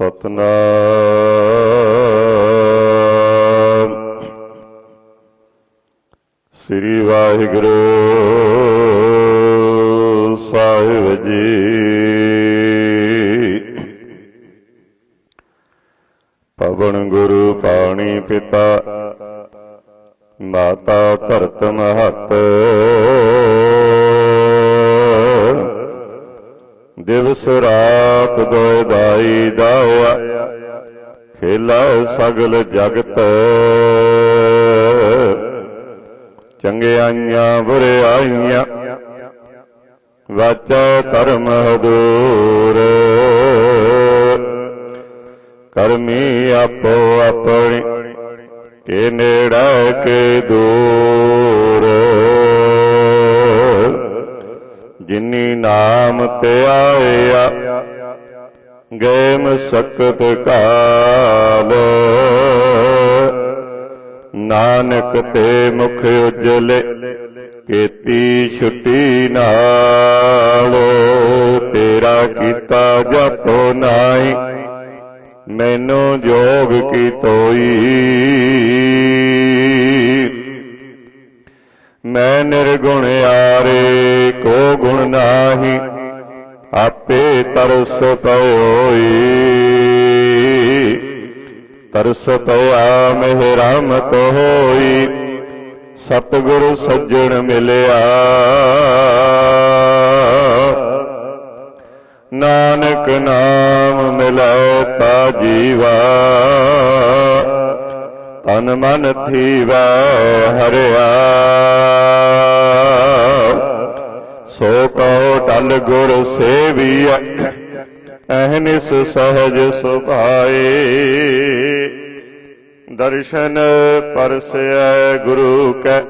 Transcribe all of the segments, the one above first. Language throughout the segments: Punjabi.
ਸਤਨਾਮ। ਸ੍ਰੀ ਵਾਹਿਗੁਰੂ ਸਾਹਿਬ ਜੀ। ਪਵਨ ਗੁਰੂ ਪਾਣੀ ਪਿਤਾ ਮਾਤਾ ਧਰਤ ਮਹਤ। ਦਿਵਸ ਰਾਤ ਦੋਇ ਦਾਈ ਦਾਇਆ ਖੇਲਾ ਸਗਲ ਜਗਤ। ਚੰਗਿਆਈਆਂ ਬੁਰਿਆਈਆਂ ਵਾਚਾ ਧਰਮ ਹਦੂਰ ਕਰਮੀ ਆਪੋ ਆਪਣੀ, ਕੇ ਨੇੜਾ ਕੇ ਦੂਰ। ਜਿਨੀ ਨਾਮ ਤੇ ਆਇਆ ਗਏ ਸ਼ਕਤ ਕਾਲ ਨਾਨਕ ਤੇ ਮੁਖ ਉਜਲੇ, ਕੀਤੀ ਛੁੱਟੀ ਨਾਲ ਤੇਰਾ ਕੀਤਾ ਜਪੋ ਨਾਹੀ, ਮੈਨੂੰ ਜੋਗ ਕੀ ਤੋਈ। ਮੈਂ ਨਿਰਗੁਣ ਆਰੇ, ਕੋ ਗੁਣ ਨਾਹੀ। ਆਪੇ ਤਰਸ ਪਇਓਈ ਤਰਸ ਪਿਆ ਮਹਿ ਰਹਿਮਤ ਹੋਈ। ਸਤਿਗੁਰ ਸੱਜਣ ਮਿਲਿਆ। ਨਾਨਕ ਨਾਮ ਮਿਲੈ ਤਾ ਜੀਵਾ। ਤਨ ਮਨ ਥੀਵਾ ਹਰਿਆ। ਸੋ ਕਹੋ ਟਲ ਗੁਰ ਸੇਵੀਐ ਅਹਨਿਸ ਸਹਜ ਸੁਭਾਏ। ਦਰਸ਼ਨ ਪਰਸੈ ਗੁਰੂ ਕੈ,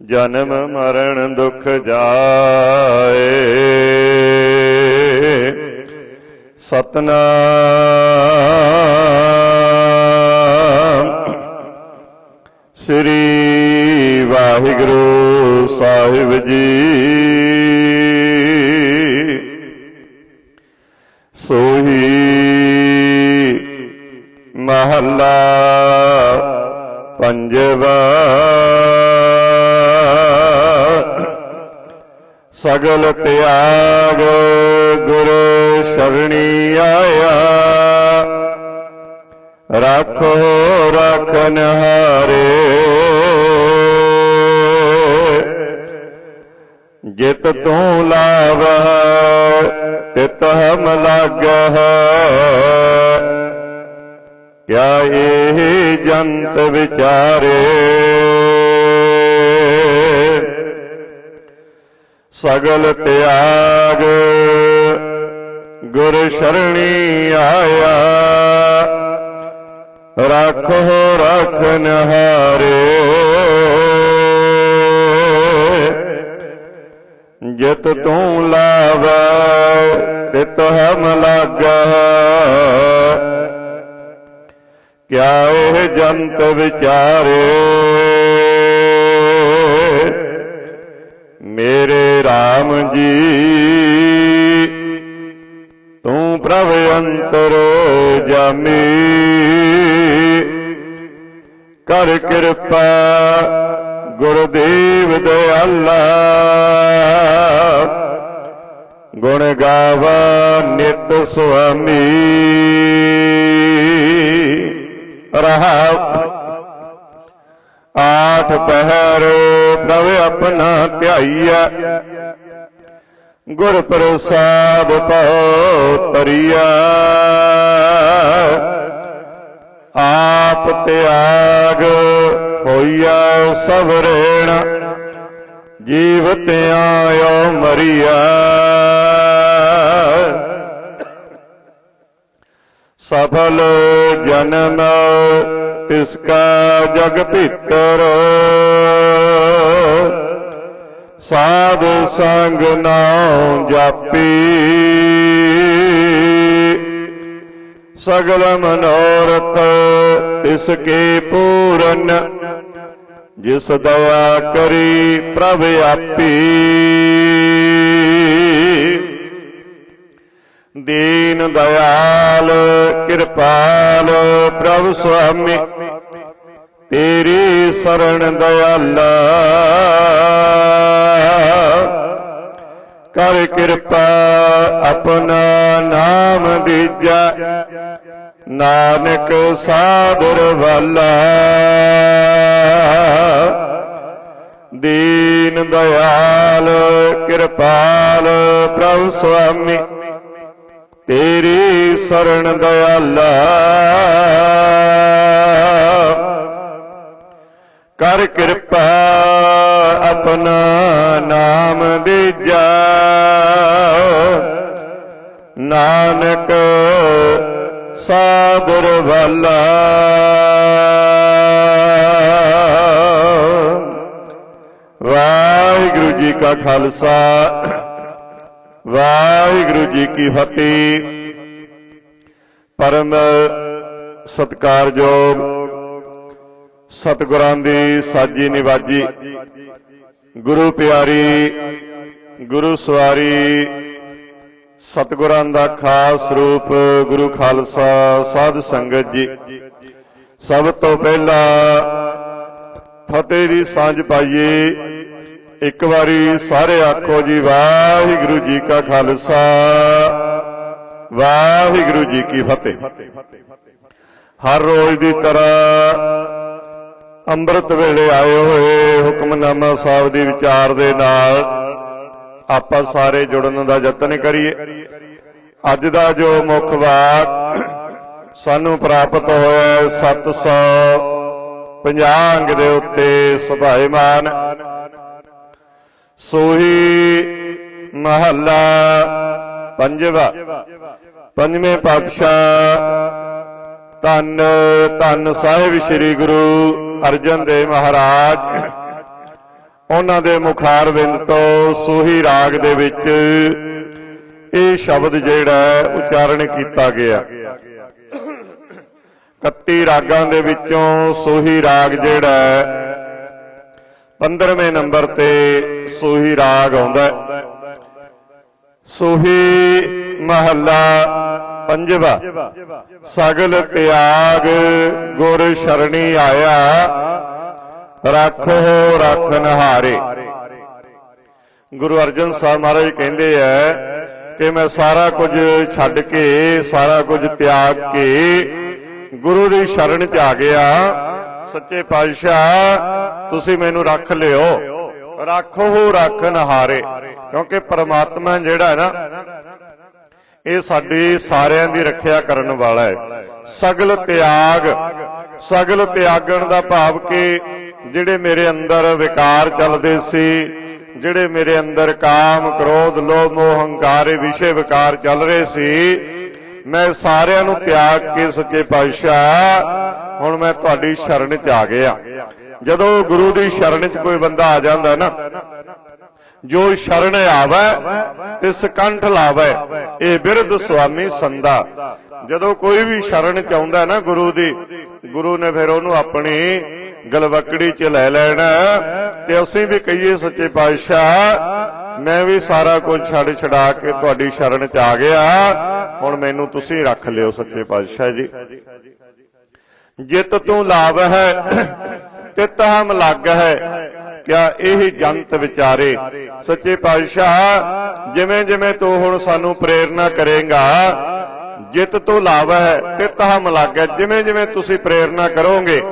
ਜਨਮ ਮਰਨ ਦੁਖ ਜਾਏ। ਸਤਨਾਮ ਸ੍ਰੀ ਵਾਹਿਗੁਰੂ ਸਾਹਿਬ ਜੀ। ਸੋਹੀ ਮਹੱਲਾ ਪੰਜਵਾ। ਸਗਲ ਤਿਤ ਹਮ ਲਾਗਹ। ਕਿਆ ਇਹ ਜੰਤ ਵਿਚਾਰੇ? ਸਗਲ ਤਿਆਗ ਗੁਰ ਸ਼ਰਣੀ ਆਇਆ। ਰੱਖੋ ਰਖਨ ਜਿਤ ਤੂੰ ਲਾਵੈ ਤਿਤ ਹਮ ਲਾਗਹ ਕਿਆ ਇਹ ਜੰਤ ਵਿਚਾਰੇ? ਮੇਰੇ RAM ਜੀ, ਤੂੰ ਪ੍ਰਭ ਅੰਤਰ ਜਾਮੀ। ਕਰ ਕਿਰਪਾ ਗੁਰਦੇਵ ਦਇਆਲਾ ਗੁਣ ਗਾਵਾ ਨਿਤ ਸੁਆਮੀ। ਰਹਾ ਆਠ ਪਹਿਰ ਪ੍ਰਭ ਆਪਣਾ ਧਿਆਈਆ ਗੁਰ ਪ੍ਰਸਾਦ ਪਉ ਤਰੀਆ ਆਪ ਤਿਆਗ ਹੋਈਆ ਸਵਰੇਣ ਜੀਵ ਤਿਆਇਓ ਮਰੀਆ ਸਫਲ ਜਨਮ ਤਿਸ ਕਾ ਜਗ ਭੀਤਰ। ਸਾਧ ਸੰਗ ਨਾਉ ਜਾਪੀ। ਸਗਲ ਮਨੋਰਥ, ਤਿਸ ਕੇ ਪੂਰਨ, ਜਿਸ ਦਵਾ ਕਰੀ ਪ੍ਰਭ ਆਪੀ। ਦੀਨ ਦਇਆਲ ਦਇਆਲ ਕਿਰਪਾਲ ਪ੍ਰਭ ਸੁਆਮੀ, ਤੇਰੀ ਸਰਣ ਦਇਆਲਾ। ਕਰ ਕਿਰਪਾ ਆਪਣਾ ਨਾਮ ਦੀਜੈ। ਨਾਨਕ ਸਾਦਰ ਵਾਲਾ। ਦੀਨ ਦਇਆਲ, ਕਿਰਪਾਲ ਪ੍ਰਭ ਸੁਆਮੀ। ਤੇਰੀ ਸਰਣ ਦਇਆਲਾ। ਕਰ ਕਿਰਪਾ ਆਪਣਾ ਨਾਮ ਦੀਜਾ ਨਾਨਕ ਸਾਦਰ ਵਾਲਾ। ਵਾਹਿਗੁਰੂ ਜੀ ਕਾ ਖਾਲਸਾ, ਵਾਹਿਗੁਰੂ ਜੀ ਕੀ ਫਤਿਹ। ਪਰਮ ਸਤਕਾਰਯੋਗ ਸਤਿਗੁਰਾਂ ਦੀ ਸਾਜੀ ਨਿਵਾਜੀ। ਗੁਰੂ ਪਿਆਰੀ, ਗੁਰੂ ਸਵਾਰੀ, ਸਤਿਗੁਰਾਂ ਦਾ ਖਾਸ ਰੂਪ ਗੁਰੂ ਖਾਲਸਾ ਸਾਧ ਸੰਗਤ ਜੀ। ਸਭ ਤੋਂ ਪਹਿਲਾਂ ਫਤਿਹ ਦੀ ਸਾਂਝ ਪਾਈਏ। ਇੱਕ ਵਾਰੀ ਸਾਰੇ ਆਖੋ ਜੀ, ਵਾਹਿਗੁਰੂ ਜੀ ਕਾ ਖਾਲਸਾ, ਵਾਹਿਗੁਰੂ ਜੀ ਕੀ ਫਤਿਹ। ਹਰ ਰੋਜ਼ ਦੀ ਤਰ੍ਹਾਂ ਅੰਮ੍ਰਿਤ ਵੇਲੇ ਆਏ ਹੋਏ ਹੁਕਮਨਾਮਾ ਸਾਹਿਬ ਦੀ ਵਿਚਾਰ ਦੇ ਨਾਲ ਆਪਾਂ ਸਾਰੇ ਜੁੜਨ ਦਾ ਯਤਨ ਕਰੀਏ। ਅੱਜ ਦਾ ਜੋ ਮੁੱਖ ਵਾਕ ਸਾਨੂੰ ਪ੍ਰਾਪਤ ਹੋਇਆ ਹੈ 750 ਅੰਗ ਦੇ ਉੱਤੇ ਸੁਭਾਏਮਾਨ ਸੋਹੀ ਮਹੱਲਾ ਪੰਜਵਾ। ਪੰਜਵੇਂ ਪਾਤਸ਼ਾਹ ਧੰਨ ਧੰਨ ਸਾਹਿਬ ਸ੍ਰੀ ਗੁਰੂ ਅਰਜਨ ਦੇਵ ਮਹਾਰਾਜ। ਉਹਨਾਂ ਦੇ ਮੁਖਾਰ ਬਿੰਦ ਤੋਂ ਸੋਹੀ ਰਾਗ ਦੇ ਵਿੱਚ ਇਹ ਸ਼ਬਦ ਜਿਹੜਾ ਉਚਾਰਨ ਕੀਤਾ ਗਿਆ। 31 ਰਾਗਾਂ ਦੇ ਵਿੱਚੋਂ ਸੋਹੀ ਰਾਗ ਜਿਹੜਾ ਹੈ 15ਵੇਂ ਨੰਬਰ ਤੇ ਸੋਹੀ ਰਾਗ ਆਉਂਦਾ ਹੈ। ਸੋਹੀ ਮਹੱਲਾ ਪੰਜਵਾ, ਸਗਲ ਤਿਆਗ ਗੁਰ ਸ਼ਰਣੀ ਆਇਆ, ਰੱਖੋ ਰੱਖਨ ਹਾਰੇ ਗੁਰੂ ਅਰਜਨ ਸਾਹਿਬ ਮਹਾਰਾਜ ਕਹਿੰਦੇ ਐ ਕਿ ਮੈਂ ਸਾਰਾ ਕੁਝ ਛੱਡ ਕੇ, ਸਾਰਾ ਕੁਝ ਤਿਆਗ ਕੇ ਗੁਰੂ ਦੀ ਸ਼ਰਨ ਚ ਆ ਗਿਆ। ਸੱਚੇ ਪਾਤਸ਼ਾਹ, ਤੁਸੀਂ ਮੈਨੂੰ ਰੱਖ ਲਿਓ। ਰੱਖੋ ਰੱਖਨ ਹਾਰੇ ਕਿਉਂਕਿ ਪਰਮਾਤਮਾ ਜਿਹੜਾ ਹੈ ਨਾ ਇਹ ਸਾਡੀ ਸਾਰਿਆਂ ਦੀ ਰੱਖਿਆ ਕਰਨ ਵਾਲਾ ਹੈ। ਸਗਲ ਤਿਆਗ, ਸਗਲ ਤਿਆਗਣ ਦਾ ਭਾਵ ਕਿ ਜਿਹੜੇ ਮੇਰੇ ਅੰਦਰ ਵਿਕਾਰ ਚੱਲਦੇ ਸੀ, ਜਿਹੜੇ ਮੇਰੇ ਅੰਦਰ ਕਾਮ, ਕ੍ਰੋਧ, ਲੋਭ, ਮੋਹ, ਹੰਕਾਰ ਵਿਸ਼ੇ ਵਿਕਾਰ ਚੱਲ ਰਹੇ ਸੀ, ਮੈਂ ਸਾਰਿਆਂ ਨੂੰ ਤਿਆਗ ਕੇ ਸੱਚੇ ਪਾਤਸ਼ਾਹ, ਹੁਣ ਮੈਂ ਤੁਹਾਡੀ ਸ਼ਰਨ ਚ ਆ ਗਿਆ। ਜਦੋਂ ਗੁਰੂ ਦੀ ਸ਼ਰਨ ਚ ਕੋਈ ਬੰਦਾ ਆ ਜਾਂਦਾ ਨਾ ਜੋ ਸ਼ਰਨ ਆਵੈ ਤਿਸ ਕੰਠ ਲਾਵੈ, ਇਹ ਬਿਰਧ ਸੁਆਮੀ ਸੰਦਾ ਜਦੋਂ ਕੋਈ ਵੀ ਸ਼ਰਨ ਚ ਨਾ ਗੁਰੂ ਦੀ, ਗੁਰੂ ਨੇ ਫਿਰ ਉਹਨੂੰ ਆਪਣੀ ਗਲਵਕੜੀ ਚ ਲੈ ਲੈਣਾ। ਤੇ ਅਸੀਂ ਵੀ ਕਹੀਏ, ਸੱਚੇ ਪਾਤਸ਼ਾਹ, ਮੈਂ ਵੀ ਸਾਰਾ ਕੁਝ ਛੱਡ ਛਡਾ ਕੇ ਤੁਹਾਡੀ ਸ਼ਰਨ ਚ ਆ ਗਿਆ। ਹੁਣ ਮੈਨੂੰ ਤੁਸੀਂ ਰੱਖ ਲਿਓ, ਸੱਚੇ ਪਾਤਸ਼ਾਹ ਜੀ। ਜਿਤ ਤੂੰ ਲਾਭ ਹੈ ਤਿਤ ਹਮ ਲੱਗ ਹੈ ਕਿਆ ਇਹ ਜੰਤ ਵਿਚਾਰੇ? ਸੱਚੇ ਪਾਤਸ਼ਾਹ, ਜਿਵੇਂ ਜਿਵੇਂ ਤੂੰ ਹੁਣ ਸਾਨੂੰ ਪ੍ਰੇਰਣਾ ਕਰੇਗਾ, ਜਿਤ ਤੋਂ ਲਾਭ ਹੈ, ਤਿਤ ਹਮ ਲੱਗ। ਜਿਵੇਂ ਜਿਵੇਂ ਤੁਸੀਂ ਪ੍ਰੇਰਣਾ ਕਰੋਗੇ,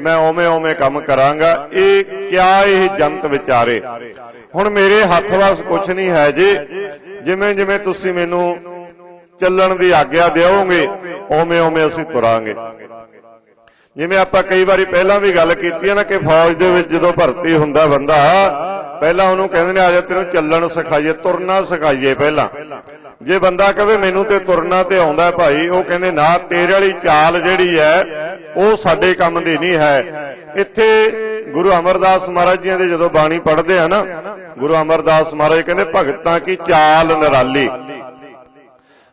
ਮੈਂ ਓਵੇਂ ਓਵੇਂ ਕੰਮ ਕਰਾਂਗਾ। ਇਹ ਕਿਆ ਇਹ ਜੰਤ ਵਿਚਾਰੇ? ਹੁਣ ਮੇਰੇ ਹੱਥ ਵਾਸ ਕੁਝ ਨਹੀਂ ਹੈ ਜੀ। ਜਿਵੇਂ ਜਿਵੇਂ ਤੁਸੀਂ ਮੈਨੂੰ ਚੱਲਣ ਦੀ ਆਗਿਆ ਦਿਓਗੇ, ਓਵੇਂ ਓਵੇਂ ਅਸੀਂ ਤੁਰਾਂਗੇ। ਜਿਵੇਂ ਆਪਾਂ ਕਈ ਵਾਰੀ ਪਹਿਲਾਂ ਵੀ ਗੱਲ ਕੀਤੀ ਹੈ ਨਾ ਕਿ ਫੌਜ ਦੇ ਵਿੱਚ ਜਦੋਂ ਭਰਤੀ ਹੁੰਦਾ ਬੰਦਾ, ਪਹਿਲਾਂ ਉਹਨੂੰ ਕਹਿੰਦੇ ਨੇ ਆ ਜਾ ਤੈਨੂੰ ਚੱਲਣ ਸਿਖਾਈਏ, ਤੁਰਨਾ ਸਿਖਾਈਏ ਪਹਿਲਾਂ। ਜੇ ਬੰਦਾ ਕਹੇ ਮੈਨੂੰ ਤੇ ਤੁਰਨਾ ਤੇ ਆਉਂਦਾ ਭਾਈ, ਉਹ ਕਹਿੰਦੇ ਨਾ, ਤੇਰੇ ਵਾਲੀ ਚਾਲ ਜਿਹੜੀ ਹੈ, ਉਹ ਸਾਡੇ ਕੰਮ ਦੀ ਨਹੀਂ ਹੈ। ਇੱਥੇ ਗੁਰੂ ਅਮਰਦਾਸ ਮਹਾਰਾਜ ਜੀ ਦੇ ਜਦੋਂ ਬਾਣੀ ਪੜ੍ਹਦੇ ਆ ਨਾ, ਗੁਰੂ ਅਮਰਦਾਸ ਮਹਾਰਾਜ ਕਹਿੰਦੇ ਭਗਤਾਂ ਕੀ ਚਾਲ ਨਿਰਾਲੀ।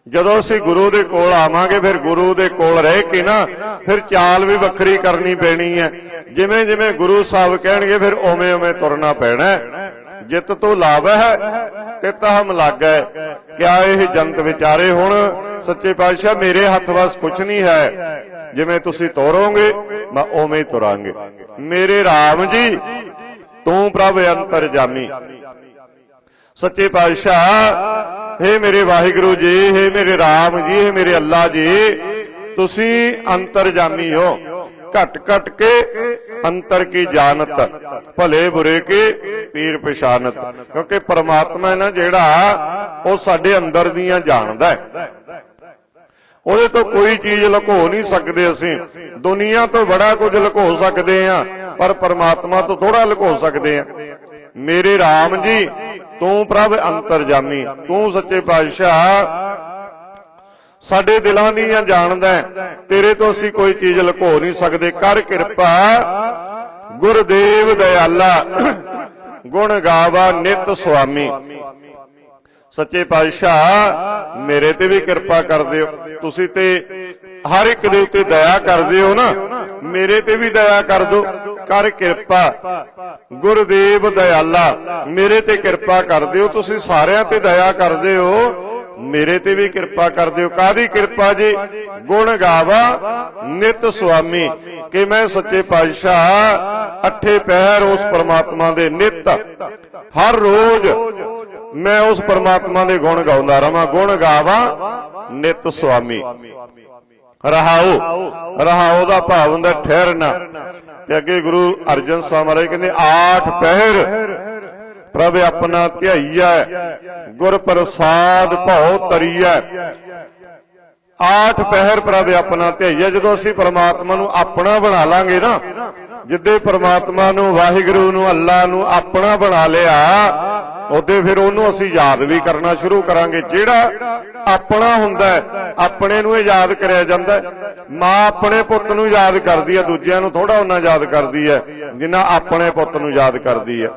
ਜਦੋਂ ਅਸੀਂ ਗੁਰੂ ਦੇ ਕੋਲ ਆਵਾਂਗੇ, ਫਿਰ ਗੁਰੂ ਦੇ ਕੋਲ ਰਹਿ ਕੇ ਨਾ, ਫਿਰ ਚਾਲ ਵੀ ਵੱਖਰੀ ਕਰਨੀ ਪੈਣੀ ਹੈ। ਜਿਵੇਂ ਜਿਵੇਂ ਗੁਰੂ ਸਾਹਿਬ ਕਹਿਣਗੇ, ਫਿਰ ਉਵੇਂ ਉਵੇਂ ਤੁਰਨਾ ਪੈਣਾ ਜਿੱਤ ਜਿਤ ਲਾਭ ਹੈ ਤੇ ਤਹਮ ਲਾਗੈ ਕਿਆ ਇਹ ਜੰਤ ਵਿਚਾਰੇ ਹੁਣ, ਸੱਚੇ ਪਾਤਸ਼ਾਹ, ਮੇਰੇ ਹੱਥ ਵਸ ਕੁਝ ਨਹੀਂ ਹੈ। ਜਿਵੇਂ ਤੁਸੀਂ ਤੋਰੋਗੇ, ਮੈਂ ਉਵੇਂ ਹੀ ਤੁਰਾਂਗੇ। ਮੇਰੇ RAM ਜੀ, ਤੂੰ ਪ੍ਰਭ ਅੰਤਰ ਜਾਮੀ। ਸੱਚੇ ਪਾਤਸ਼ਾਹ हे ਮੇਰੇ ਵਾਹਿਗੁਰੂ ਜੀ हे ਮੇਰੇ RAM ਜੀ हे ਮੇਰੇ ਅੱਲਾ ਜੀ ਤੁਸੀਂ ਅੰਤਰਜਾਮੀ ਹੋ ਘਟ ਘਟ ਕੇ ਅੰਤਰ ਕੀ ਜਾਣਤ ਭਲੇ ਬੁਰੇ ਕੇ ਪੀਰ ਪਛਾਨਤ ਕਿਉਂਕਿ ਪਰਮਾਤਮਾ ਹੈ ਨਾ ਜਿਹੜਾ ਉਹ ਸਾਡੇ ਅੰਦਰ ਦੀਆਂ ਜਾਣਦਾ ਹੈ ਉਹਦੇ ਤੋਂ ਕੋਈ ਚੀਜ਼ ਲੁਕੋ ਨਹੀਂ ਸਕਦੇ ਅਸੀਂ ਦੁਨੀਆ ਤੋਂ ਬੜਾ ਕੁਝ ਲੁਕੋ ਸਕਦੇ ਆ ਪਰ ਪਰਮਾਤਮਾ ਤੋਂ ਥੋੜਾ ਲੁਕੋ ਸਕਦੇ ਆ ਮੇਰੇ RAM ਜੀ ਤੂੰ ਪ੍ਰਭ ਅੰਤਰਜਾਮੀ ਤੂੰ ਸੱਚੇ ਪਾਤਸ਼ਾਹ। ਸਾਡੇ ਦਿਲਾਂ ਦੀਆਂ ਜਾਣਦਾ ਤੇਰੇ ਤੋਂ ਅਸੀਂ ਕੋਈ ਚੀਜ਼ ਲੁਕੋ ਨਹੀਂ ਸਕਦੇ। ਕਰ ਕਿਰਪਾ, ਗੁਰਦੇਵ ਦਇਆਲਾ, ਗੁਣ ਗਾਵਾ ਨਿਤ ਸੁਆਮੀ। ਸੱਚੇ ਪਾਤਸ਼ਾਹ, ਮੇਰੇ ਤੇ ਵੀ ਕਿਰਪਾ ਕਰ ਦਿਓ। ਤੁਸੀਂ ਤੇ ਹਰ ਇੱਕ ਦੇ ਉੱਤੇ ਦਇਆ ਕਰਦੇ ਹੋ ਨਾ। ਮੇਰੇ ਤੇ ਵੀ ਦਇਆ ਕਰ ਦਿਓ। ਕਰ ਕਿਰਪਾ। ਗੁਰਦੇਵ ਦਇਆਲਾ, ਮੇਰੇ ਤੇ ਕਿਰਪਾ ਕਰ ਦਿਓ। ਤੁਸੀਂ ਸਾਰਿਆਂ ਤੇ ਦਇਆ ਕਰਦੇ ਹੋ। ਮੇਰੇ ਤੇ ਵੀ ਕਿਰਪਾ ਕਰ ਦਿਓ। ਕਾਦੀ ਕਿਰਪਾ ਜੀ? ਗੁਣ ਗਾਵਾ, ਨਿਤ ਸੁਆਮੀ। ਕਿ ਮੈਂ ਸੱਚੇ ਪਾਤਸ਼ਾਹ, ਅੱਠੇ ਪੈਰ ਉਸ ਪਰਮਾਤਮਾ ਦੇ ਨਿਤ। ਹਰ ਰੋਜ਼ ਮੈਂ ਉਸ ਪਰਮਾਤਮਾ ਦੇ ਗੁਣ ਗਾਉਂਦਾ ਰਵਾਂ। ਗੁਣ ਗਾਵਾਂ, ਨਿਤ ਸੁਆਮੀ। ਰਹਾਉ ਰਹਾਉ ਦਾ ਭਾਵ ਹੁੰਦਾ ਠਹਿਰਨਾ। ਤੇ ਅੱਗੇ ਗੁਰੂ ਅਰਜਨ ਸਾਹਿਬ ਮਹਾਰਾਜ ਕਹਿੰਦੇ, ਆਠ ਪਹਿਰ ਪ੍ਰਭ ਆਪਣਾ ਧਿਆਈਐ, ਗੁਰ ਪ੍ਰਸਾਦ ਭਉ ਤਰੀਐ ਆਠ ਪਹਿਰ ਪ੍ਰਭ ਆਪਣਾ ਧਿਆਈਐ, ਜਦੋਂ ਅਸੀਂ ਪਰਮਾਤਮਾ ਨੂੰ ਆਪਣਾ ਬਣਾ ਲਾਂਗੇ ਨਾ ਜਿੱਦੇ ਪਰਮਾਤਮਾ ਨੂੰ, ਵਾਹਿਗੁਰੂ ਨੂੰ, ਅੱਲਾ ਨੂੰ ਆਪਣਾ ਬਣਾ ਲਿਆ, ਉਹਦੇ ਫਿਰ ਉਹਨੂੰ ਅਸੀਂ ਯਾਦ ਵੀ ਕਰਨਾ ਸ਼ੁਰੂ ਕਰਾਂਗੇ। ਜਿਹੜਾ ਆਪਣਾ ਹੁੰਦਾ ਆਪਣੇ ਨੂੰ ਇਹ ਯਾਦ ਕਰਿਆ ਜਾਂਦਾ ਮਾਂ ਆਪਣੇ ਪੁੱਤ ਨੂੰ ਯਾਦ ਕਰਦੀ ਹੈ, ਦੂਜਿਆਂ ਨੂੰ ਥੋੜਾ ਉਹਨਾਂ ਯਾਦ ਕਰਦੀ ਹੈ, ਜਿੰਨਾ ਆਪਣੇ ਪੁੱਤ ਨੂੰ ਯਾਦ ਕਰਦੀ ਹੈ।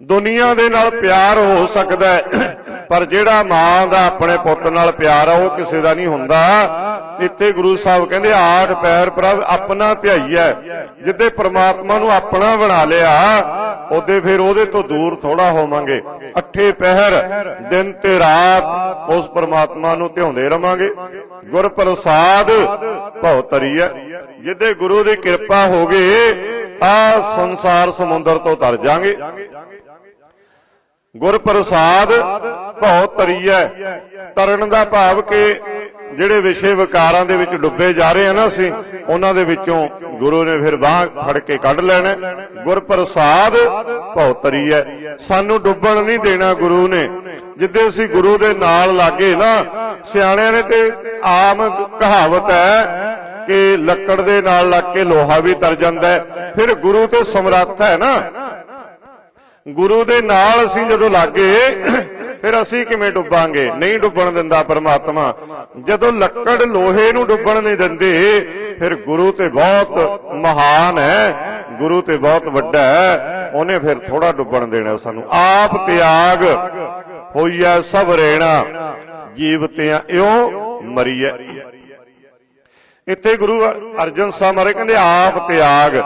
ਦੁਨੀਆ ਦੇ ਨਾਲ ਪਿਆਰ ਹੋ ਸਕਦਾ ਹੈ ਪਰ ਜਿਹੜਾ ਮਾਂ ਦਾ ਆਪਣੇ ਪੁੱਤ ਨਾਲ ਪਿਆਰ ਆ, ਉਹ ਕਿਸੇ ਦਾ ਨਹੀਂ ਹੁੰਦਾ। ਇੱਥੇ ਗੁਰੂ ਸਾਹਿਬ ਕਹਿੰਦੇ, ਆਠ ਪੈਰ ਪ੍ਰਭ ਆਪਣਾ ਧਿਆਈਐ ਜਿੱਦੇ ਪ੍ਰਮਾਤਮਾ ਨੂੰ ਆਪਣਾ ਬਣਾ ਲਿਆ, ਉਹਦੇ ਫਿਰ ਉਹਦੇ ਤੋਂ ਦੂਰ ਥੋੜਾ ਹੋਵਾਂਗੇ। ਅੱਠੇ ਪਹਿਰ ਦਿਨ ਤੇ ਰਾਤ, ਉਸ ਪ੍ਰਮਾਤਮਾ ਨੂੰ ਧਿਆਉਂਦੇ ਰਵਾਂਗੇ। ਗੁਰ ਪ੍ਰਸਾਦ ਭਉ ਤਰੀਐ ਜਿੱਦੇ ਗੁਰੂ ਦੀ ਕਿਰਪਾ ਹੋ ਗਏ ਆ ਸੰਸਾਰ ਸਮੁੰਦਰ ਤੋਂ ਤਰ ਜਾਾਂਗੇ। ਗੁਰ ਪ੍ਰਸਾਦ ਭਉ ਤਰੀਐ। ਤਰਨ ਦਾ ਭਾਵ ਕਿ ਜਿਹੜੇ ਵਿਸ਼ੇ ਵਿਕਾਰਾਂ ਦੇ ਵਿੱਚ ਡੁੱਬੇ ਜਾ ਰਹੇ ਆ ਨਾ ਅਸੀਂ ਉਹਨਾਂ ਦੇ ਵਿੱਚੋਂ ਗੁਰੂ ਨੇ ਫਿਰ ਬਾਹ ਫੜ ਕੇ ਕੱਢ ਲੈਣਾ। ਗੁਰ ਪ੍ਰਸਾਦ ਭਉ ਤਰੀਐ। ਸਾਨੂੰ ਡੁੱਬਣ ਨਹੀਂ ਦੇਣਾ ਗੁਰੂ ਨੇ। ਜਿੱਦੇ ਅਸੀਂ ਗੁਰੂ ਦੇ ਨਾਲ ਲਾਗੇ ਨਾ ਸਿਆਣਿਆਂ ਨੇ ਤੇ ਆਮ ਕਹਾਵਤ ਹੈ ਕਿ ਲੱਕੜ ਦੇ ਨਾਲ ਲੱਗ ਕੇ ਲੋਹਾ ਵੀ ਤਰ ਜਾਂਦਾ ਫਿਰ ਗੁਰੂ ਤੇ ਸਮਰੱਥ ਹੈ ਨਾ। ਗੁਰੂ ਦੇ ਨਾਲ ਅਸੀਂ ਜਦੋਂ ਲਾਗੇ, ਫਿਰ ਅਸੀਂ ਕਿਵੇਂ ਡੁੱਬਾਂਗੇ? ਨਹੀਂ ਡੁੱਬਣ ਦਿੰਦਾ ਪਰਮਾਤਮਾ। ਜਦੋਂ ਲੱਕੜ ਲੋਹੇ ਨੂੰ ਡੁੱਬਣ ਨਹੀਂ ਦਿੰਦੇ, ਫਿਰ ਗੁਰੂ ਤੇ ਬਹੁਤ ਮਹਾਨ ਹੈ। ਗੁਰੂ ਤੇ ਬਹੁਤ ਵੱਡਾ ਹੈ। ਉਹਨੇ ਫਿਰ ਥੋੜਾ ਡੁੱਬਣ ਦੇਣਾ ਸਾਨੂੰ। ਆਪ ਤਿਆਗ ਹੋਈਐ ਸਭ ਰੇਣਾ ਜੀਵਤਿਆਂ ਇਉ ਮਰੀਐ। ਇੱਥੇ ਗੁਰੂ ਅਰਜਨ ਸਾਹਿਬ ਮਾਰੇ ਕਹਿੰਦੇ, ਆਪ ਤਿਆਗ,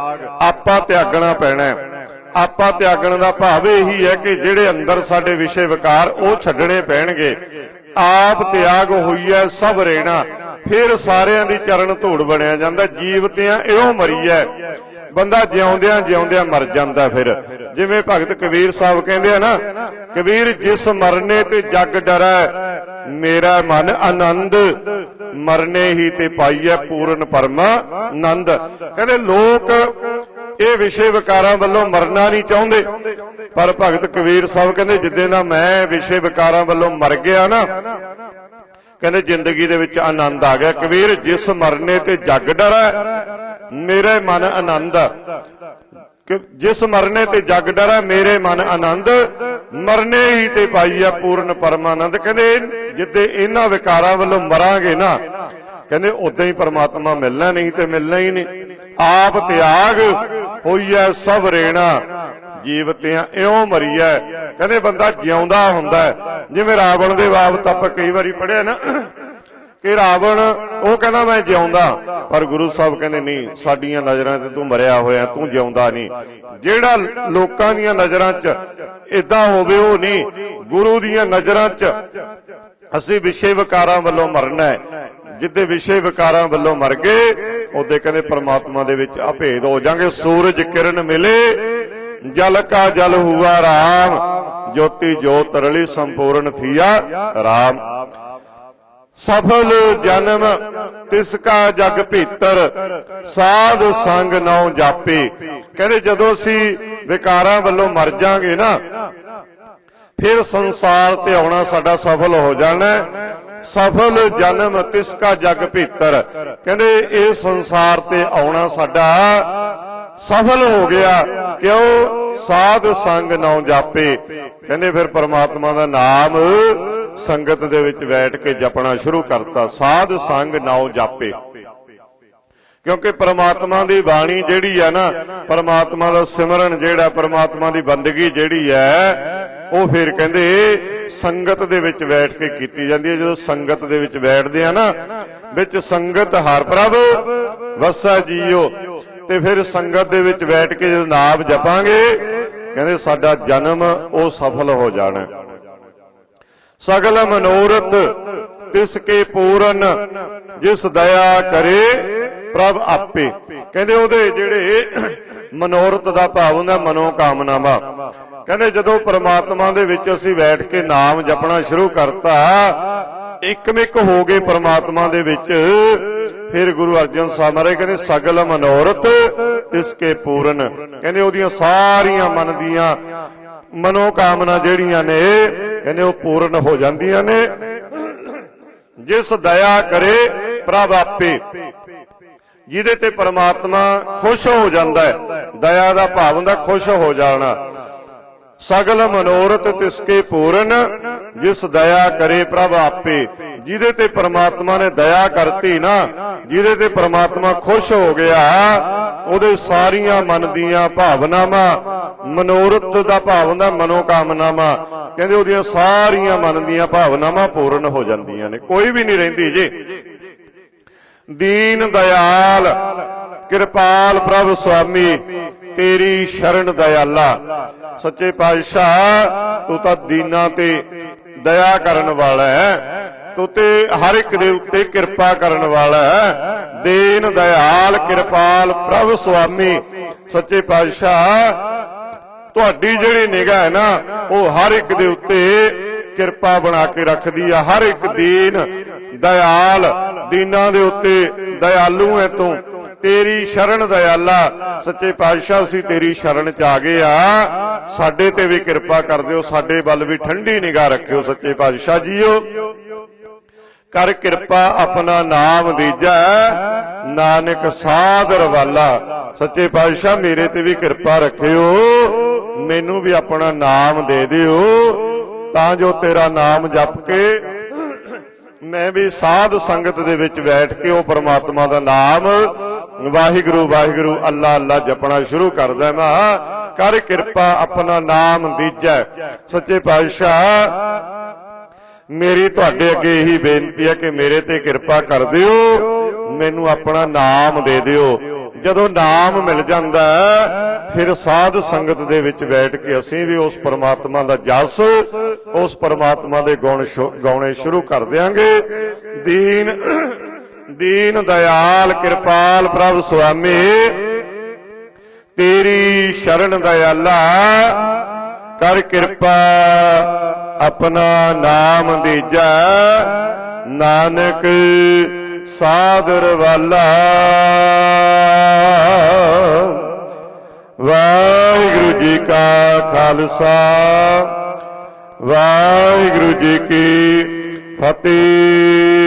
ਆਪਾ ਤਿਆਗਣਾ ਪੈਣਾ ਆਪਾਂ ਤਿਆਗਣ ਦਾ ਭਾਵ ਇਹੀ ਹੈ ਕਿ ਜਿਹੜੇ ਅੰਦਰ ਸਾਡੇ ਵਿਸ਼ੇ ਵਿਕਾਰ ਉਹ ਛੱਡਣੇ ਪੈਣਗੇ। ਆਪ ਤਿਆਗ ਹੋਈਐ ਸਭ ਰੇਣਾ ਫਿਰ ਸਾਰਿਆਂ ਦੀ ਚਰਨ ਧੂੜ ਬਣਿਆ ਜਾਂਦਾ ਜੀਵਤਿਆਂ ਇਉਂ ਮਰੀਐ ਬੰਦਾ ਜਿਉਂਦਿਆਂ ਜਿਉਂਦਿਆਂ ਮਰ ਜਾਂਦਾ ਫਿਰ। ਜਿਵੇਂ ਭਗਤ ਕਬੀਰ ਸਾਹਿਬ ਕਹਿੰਦੇ ਆ ਨਾ, ਕਬੀਰ ਜਿਸ ਮਰਨੇ ਤੇ ਜੱਗ ਡਰੈ, ਮੇਰਾ ਮਨ ਆਨੰਦ, ਮਰਨੇ ਹੀ ਤੇ ਪਾਈਐ ਪੂਰਨ ਪਰਮ ਆਨੰਦ। ਕਹਿੰਦੇ ਲੋਕ ਇਹ ਵਿਸ਼ੇ ਵਿਕਾਰਾਂ ਵੱਲੋਂ ਮਰਨਾ ਨਹੀਂ ਚਾਹੁੰਦੇ। ਪਰ ਭਗਤ ਕਬੀਰ ਸਾਹਿਬ ਕਹਿੰਦੇ, ਜਿੱਦੇ ਨਾ ਮੈਂ ਵਿਸ਼ੇ ਵਿਕਾਰਾਂ ਵੱਲੋਂ ਮਰ ਗਿਆ ਨਾ, ਕਹਿੰਦੇ ਜ਼ਿੰਦਗੀ ਦੇ ਵਿੱਚ ਆਨੰਦ ਆ ਗਿਆ। ਕਬੀਰ, ਜਿਸ ਮਰਨੇ ਤੇ ਜਗ ਡਰੈ ਮੇਰੇ ਮਨ ਆਨੰਦ ਕਿ ਜਿਸ ਮਰਨੇ ਤੇ ਜਗ ਡਰੈ ਮੇਰੇ ਮਨ ਆਨੰਦ, ਮਰਨੇ ਹੀ ਤੇ ਪਾਈਆ ਪੂਰਨ ਪਰਮਾਨੰਦ। ਕਹਿੰਦੇ, ਜਿੱਦੇ ਇਹਨਾਂ ਵਿਕਾਰਾਂ ਵੱਲੋਂ ਮਰਾਂਗੇ ਨਾ, ਕਹਿੰਦੇ ਉਦਾਂ ਹੀ ਪਰਮਾਤਮਾ ਮਿਲਣਾ ਨਹੀਂ ਤੇ ਮਿਲਣਾ ਹੀ ਨਹੀਂ। ਆਪ ਤਿਆਗ ਹੋਈਐ, ਸਭ ਰੇਣਾ। ਜੀਵਤਿਆਂ ਇਉਂ ਮਰੀਐ। ਕਹਿੰਦੇ ਬੰਦਾ ਜਿਉਂਦਾ ਹੁੰਦਾ ਜਿਵੇਂ ਰਾਵਣ ਦੇ ਬਾਬਤ ਆਪਾਂ ਕਈ ਵਾਰੀ ਪੜਿਆ ਨਾ, ਕਿ ਰਾਵਣ, ਉਹ ਕਹਿੰਦਾ ਮੈਂ ਜਿਉਂਦਾ। ਪਰ ਗੁਰੂ ਸਾਹਿਬ ਕਹਿੰਦੇ, ਨਹੀਂ, ਸਾਡੀਆਂ ਨਜ਼ਰਾਂ ਤੇ ਤੂੰ ਮਰਿਆ ਹੋਇਆ, ਤੂੰ ਜਿਉਂਦਾ ਨਹੀਂ। ਜਿਹੜਾ ਲੋਕਾਂ ਦੀਆਂ ਨਜ਼ਰਾਂ 'ਚ ਇਦਾਂ ਹੋਵੇ, ਉਹ ਨਹੀਂ। ਗੁਰੂ ਦੀਆਂ ਨਜ਼ਰਾਂ 'ਚ ਅਸੀਂ ਵਿਸ਼ੇ ਵਿਕਾਰਾਂ ਵੱਲੋਂ ਮਰਨਾ ਹੈ। ਜਿੱਦੇ ਵਿਸ਼ੇ ਵਿਕਾਰਾਂ ਵੱਲੋਂ ਮਰ ਗਏ ਉਹਦੇ ਕਹਿੰਦੇ ਪ੍ਰਮਾਤਮਾ ਦੇ ਵਿੱਚ ਅਭੇਦ ਹੋ ਜਾਾਂਗੇ ਸੂਰਜ ਕਿਰਨ ਮਿਲੇ, ਜਲ ਕਾ ਜਲ ਹੁਆ ਰਾਮ, ਜੋਤੀ ਜੋਤ ਰਲੀ ਸੰਪੂਰਨ ਥੀਆ ਰਾਮ। ਸਫਲ ਜਨਮ ਤਿਸ ਕਾ ਜਗ ਭੀਤਰ, ਸਾਧ ਸੰਗ ਨਉ ਜਾਪੇ। ਕਹਿੰਦੇ ਜਦੋਂ ਅਸੀਂ ਵਿਕਾਰਾਂ ਵੱਲੋਂ ਮਰ ਜਾਾਂਗੇ ਨਾ, ਫਿਰ ਸੰਸਾਰ ਤੇ ਆਉਣਾ ਸਾਡਾ ਸਫਲ ਹੋ ਜਾਣਾ। ਸਫਲ ਜਨਮ ਤਿਸ ਕਾ ਜਗ ਭੀਤਰ। ਕਹਿੰਦੇ ਇਹ ਸੰਸਾਰ ਤੇ ਆਉਣਾ ਸਾਡਾ ਸਫਲ ਹੋ ਗਿਆ। ਕਿਉਂ? ਸਾਧ ਸੰਗ ਨਉ ਜਾਪੇ। ਕਹਿੰਦੇ ਫਿਰ ਪਰਮਾਤਮਾ ਦਾ ਨਾਮ ਸੰਗਤ ਦੇ ਵਿੱਚ ਬੈਠ ਕੇ ਜਪਣਾ ਸ਼ੁਰੂ ਕਰਤਾ। ਸਾਧ ਸੰਗ ਨਉ ਜਾਪੇ। ਕਿਉਂਕਿ ਪਰਮਾਤਮਾ ਦੀ ਬਾਣੀ ਜਿਹੜੀ ਹੈ ਨਾ, ਪਰਮਾਤਮਾ ਦਾ ਸਿਮਰਨ ਜਿਹੜਾ, ਪਰਮਾਤਮਾ ਦੀ ਬੰਦਗੀ ਜਿਹੜੀ ਹੈ ਉਹ ਫਿਰ ਕਹਿੰਦੇ, ਸੰਗਤ ਦੇ ਵਿੱਚ ਬੈਠ ਕੇ ਕੀਤੀ ਜਾਂਦੀ ਹੈ। ਜਦੋਂ ਸੰਗਤ ਦੇ ਵਿੱਚ ਬੈਠਦੇ ਆ ਨਾ, ਵਿੱਚ ਸੰਗਤ ਹਰ ਪ੍ਰਭ ਵਸਾ ਜੀਓ ਤੇ ਫਿਰ ਸੰਗਤ ਦੇ ਵਿੱਚ ਬੈਠ ਕੇ ਜਦੋਂ ਨਾਮ ਜਪਾਂਗੇ, ਕਹਿੰਦੇ ਸਾਡਾ ਜਨਮ ਉਹ ਸਫਲ ਹੋ ਜਾਣਾ। ਸਗਲ ਮਨੋਰਥ ਤਿਸ ਕੇ ਪੂਰਨ, ਜਿਸ ਦਇਆ ਕਰੇ ਪ੍ਰਭ ਆਪੇ। ਕਹਿੰਦੇ ਉਹਦੇ ਜਿਹੜੇ ਮਨੋਰਥ ਦਾ ਭਾਵ ਹੁੰਦਾ ਮਨੋ ਕਾਮਨਾਵਾਂ ਕਹਿੰਦੇ ਜਦੋਂ ਪ੍ਰਮਾਤਮਾ ਦੇ ਵਿੱਚ ਅਸੀਂ ਬੈਠ ਕੇ ਨਾਮ ਜਪਣਾ ਸ਼ੁਰੂ ਕਰਤਾ, ਇੱਕਮਿਕ ਹੋ ਗਏ ਪ੍ਰਮਾਤਮਾ ਦੇ ਵਿੱਚ। ਫਿਰ ਗੁਰੂ ਅਰਜਨ ਸਾਹਿਬ ਮਹਾਰਾਜ ਕਹਿੰਦੇ ਸਗਲ ਮਨੋਰਥ ਤਿਸ ਕੇ ਪੂਰਨ। ਕਹਿੰਦੇ ਉਹਦੀਆਂ ਸਾਰੀਆਂ ਮਨ ਦੀਆਂ ਮਨੋ ਕਾਮਨਾ ਜਿਹੜੀਆਂ ਨੇ, ਕਹਿੰਦੇ ਉਹ ਪੂਰਨ ਹੋ ਜਾਂਦੀਆਂ ਨੇ। ਜਿਸ ਦਇਆ ਕਰੇ ਪ੍ਰਭ ਆਪੇ। ਜਿਹਦੇ ਤੇ ਪਰਮਾਤਮਾ ਖੁਸ਼ ਹੋ ਜਾਂਦਾ ਹੈ, ਦਇਆ ਦਾ ਭਾਵ ਹੁੰਦਾ ਖੁਸ਼ ਹੋ ਜਾਣਾ। ਸਗਲ ਮਨੋਰਥ ਤਿਸਕੇ ਪੂਰਨ, ਜਿਸ ਦਇਆ ਕਰੇ ਪ੍ਰਭ ਆਪੇ। ਜਿਹਦੇ ਤੇ ਪ੍ਰਮਾਤਮਾ ਨੇ ਦਇਆ ਕਰਤੀ ਨਾ, ਜਿਹਦੇ ਤੇ ਪ੍ਰਮਾਤਮਾ ਖੁਸ਼ ਹੋ ਗਿਆ, ਉਹਦੇ ਸਾਰੀਆਂ ਮਨ ਦੀਆਂ ਭਾਵਨਾਵਾਂ, ਮਨੋਰਥ ਦਾ ਭਾਵ ਹੁੰਦਾ ਮਨੋ ਕਹਿੰਦੇ ਉਹਦੀਆਂ ਸਾਰੀਆਂ ਮਨ ਦੀਆਂ ਭਾਵਨਾਵਾਂ ਪੂਰਨ ਹੋ ਜਾਂਦੀਆਂ ਨੇ। ਕੋਈ ਵੀ ਨਹੀਂ ਰਹਿੰਦੀ ਜੀ। ਦੀਨ ਦਇਆਲ, ਕਿਰਪਾਲ ਪ੍ਰਭ ਸੁਆਮੀ ਤੇਰੀ ਸ਼ਰਨ ਦਇਆਲਾ। ਸੱਚੇ ਪਾਤਸ਼ਾਹ, ਤੂੰ ਤਾਂ ਦੀਨਾ ਤੇ ਦਇਆ ਕਰਨ ਵਾਲਾ ਹੈ। ਤੂੰ ਤੇ ਹਰ ਇੱਕ ਦੇ ਉੱਤੇ ਕਿਰਪਾ ਕਰਨ ਵਾਲਾ ਹੈ। ਦੀਨ ਦਇਆਲ, ਕਿਰਪਾਲ ਪ੍ਰਭ ਸੁਆਮੀ। ਸੱਚੇ ਪਾਤਸ਼ਾਹ, ਤੁਹਾਡੀ ਜਿਹੜੀ ਨਿਗਾਹ ਹੈ ਨਾ, ਉਹ ਹਰ ਇੱਕ ਦੇ ਉੱਤੇ ਕਿਰਪਾ ਬਣਾ ਕੇ ਰੱਖਦੀ ਆ। ਹਰ ਇੱਕ ਦੀਨ ਦਇਆਲ, ਦੀਨਾਂ ਦੇ ਉੱਤੇ ਦਇਆਲੂ ਹੈ ਤੂੰ। ਤੇਰੀ ਸ਼ਰਨ ਦਇਆਲਾ, ਸੱਚੇ ਪਾਤਸ਼ਾਹ ਅਸੀਂ ਤੇਰੀ ਸ਼ਰਨ ਚ ਆ ਗਏ ਆ। ਸਾਡੇ ਤੇ ਵੀ ਕਿਰਪਾ ਕਰ ਦਿਓ, ਸਾਡੇ ਵੱਲ ਵੀ ਠੰਡੀ ਨਿਗਾਹ ਰੱਖਿਓ, ਸੱਚੇ ਪਾਤਸ਼ਾਹ ਜੀਓ। ਕਰ ਕਿਰਪਾ ਆਪਣਾ ਨਾਮ ਦੀਜੈ, ਨਾਨਕ ਸਾਧ ਰਵਾਲਾ ਸੱਚੇ ਪਾਤਸ਼ਾਹ, ਮੇਰੇ ਤੇ ਵੀ ਕਿਰਪਾ ਰੱਖਿਓ, ਮੈਨੂੰ ਵੀ ਆਪਣਾ ਨਾਮ ਦੇ ਦਿਓ। ਤਾਂ ਜੋ ਤੇਰਾ ਨਾਮ ਜਪ ਕੇ, ਮੈਂ ਵੀ ਸਾਧ ਸੰਗਤ ਦੇ ਵਿੱਚ ਬੈਠ ਕੇ ਉਹ ਪ੍ਰਮਾਤਮਾ ਦਾ ਨਾਮ ਵਾਹਿਗੁਰੂ ਵਾਹਿਗੁਰੂ, ਅੱਲਾ ਅੱਲਾ ਜਪਣਾ ਸ਼ੁਰੂ ਕਰਦਾ ਮੈਂ ਕਰ ਕਿਰਪਾ ਆਪਣਾ ਨਾਮ ਦੀਜੈ। ਸੱਚੇ ਪਾਤਸ਼ਾਹ, ਮੇਰੀ ਤੁਹਾਡੇ ਅੱਗੇ ਇਹੀ ਬੇਨਤੀ ਹੈ ਕਿ ਮੇਰੇ ਤੇ ਕਿਰਪਾ ਕਰ ਦਿਓ। ਮੈਨੂੰ ਆਪਣਾ ਨਾਮ ਦੇ ਦਿਓ। ਜਦੋਂ ਨਾਮ ਮਿਲ ਜਾਂਦਾ ਫਿਰ ਸਾਧ ਸੰਗਤ ਦੇ ਵਿੱਚ ਬੈਠ ਕੇ ਅਸੀਂ ਵੀ ਉਸ ਪਰਮਾਤਮਾ ਦਾ ਜਸ, ਉਸ ਪਰਮਾਤਮਾ ਦੇ ਗੁਣ ਸ਼ੁ- ਗਾਉਣੇ ਸ਼ੁਰੂ ਕਰ ਦਿਆਂਗੇ। ਦੀਨ ਦੀਨ ਦਇਆਲ ਕਿਰਪਾਲ ਪ੍ਰਭ ਸੁਆਮੀ। ਤੇਰੀ ਸ਼ਰਨ ਦਇਆਲਾ, ਕਰ ਕਿਰਪਾ ਆਪਣਾ ਨਾਮ ਦੀਜਾ। ਨਾਨਕ ਸਾਦਰ ਵਾਲਾ। ਵਾਹਿਗੁਰੂ ਜੀ ਕਾ ਖਾਲਸਾ, ਵਾਹਿਗੁਰੂ ਜੀ ਕੀ ਫਤਿਹ।